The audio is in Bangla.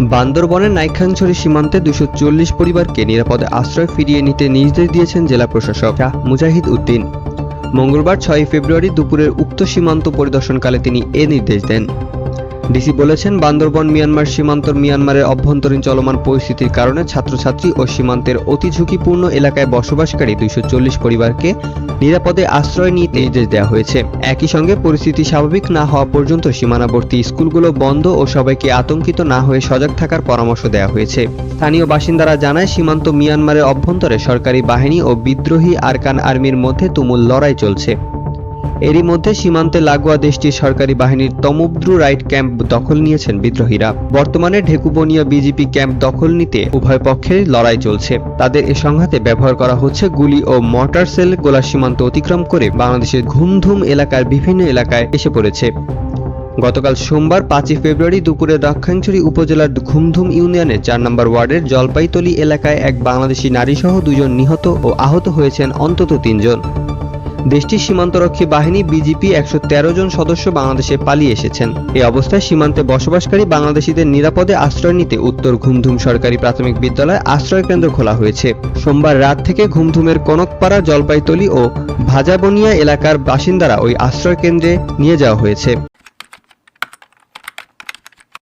বান্দরবনের নাইখাংছড়ি সীমান্তে দুশো চল্লিশ পরিবারকে নিরাপদে আশ্রয় ফিরিয়ে নিতে নির্দেশ দিয়েছেন জেলা প্রশাসক শাহ মুজাহিদ উদ্দিন। মঙ্গলবার ছয় ফেব্রুয়ারি দুপুরের উক্ত সীমান্ত পরিদর্শনকালে তিনি এ নির্দেশ দেন। ডিসি বলেছেন, বান্দরবন, মিয়ানমার সীমান্তর মিয়ানমারের অভ্যন্তরীণ চলমান পরিস্থিতির কারণে ছাত্রছাত্রী ও সীমান্তের অতি ঝুঁকিপূর্ণ এলাকায় বসবাসকারী দুইশো চল্লিশ পরিবারকে নিরাপদে আশ্রয় নিতে নির্দেশ দেওয়া হয়েছে। একই সঙ্গে পরিস্থিতি স্বাভাবিক না হওয়া পর্যন্ত সীমানাবর্তী স্কুলগুলো বন্ধ ও সবাইকে আতঙ্কিত না হয়ে সজাগ থাকার পরামর্শ দেওয়া হয়েছে। স্থানীয় বাসিন্দারা জানায়, সীমান্ত মিয়ানমারের অভ্যন্তরে সরকারি বাহিনী ও বিদ্রোহী আরকান আর্মির মধ্যে তুমুল লড়াই চলছে। এরই মধ্যে সীমান্তে লাগোয়া দেশটির সরকারি বাহিনীর তমুদ্রু রাইট ক্যাম্প দখল নিয়েছেন বিদ্রোহীরা। বর্তমানে ঢেকুবনিয়া বিজেপি ক্যাম্প দখল নিতে উভয় পক্ষের লড়াই চলছে। তাদের এ সংঘাতে ব্যবহার করা হচ্ছে গুলি ও মর্টার সেল গোলা সীমান্ত অতিক্রম করে বাংলাদেশের ঘুমধুম এলাকার বিভিন্ন এলাকায় এসে পড়েছে। গতকাল সোমবার পাঁচই ফেব্রুয়ারি দুপুরে দক্ষিণছড়ি উপজেলার ঘুমধুম ইউনিয়নের চার নম্বর ওয়ার্ডের জলপাইতলি এলাকায় এক বাংলাদেশি নারীসহ দুজন নিহত ও আহত হয়েছেন অন্তত তিনজন। দেশটির সীমান্তরক্ষী বাহিনী বিজিপি একশো তেরো জন সদস্য বাংলাদেশে পালিয়ে এসেছেন। এ অবস্থায় সীমান্তে বসবাসকারী বাংলাদেশিদের নিরাপদে আশ্রয় নিতে উত্তর ঘুমধুম সরকারি প্রাথমিক বিদ্যালয় আশ্রয় কেন্দ্র খোলা হয়েছে। সোমবার রাত থেকে ঘুমধুমের কনকপাড়া, জলপাইতলি ও ভাজাবনিয়া এলাকার বাসিন্দারা ওই আশ্রয় কেন্দ্রে নিয়ে যাওয়া হয়েছে।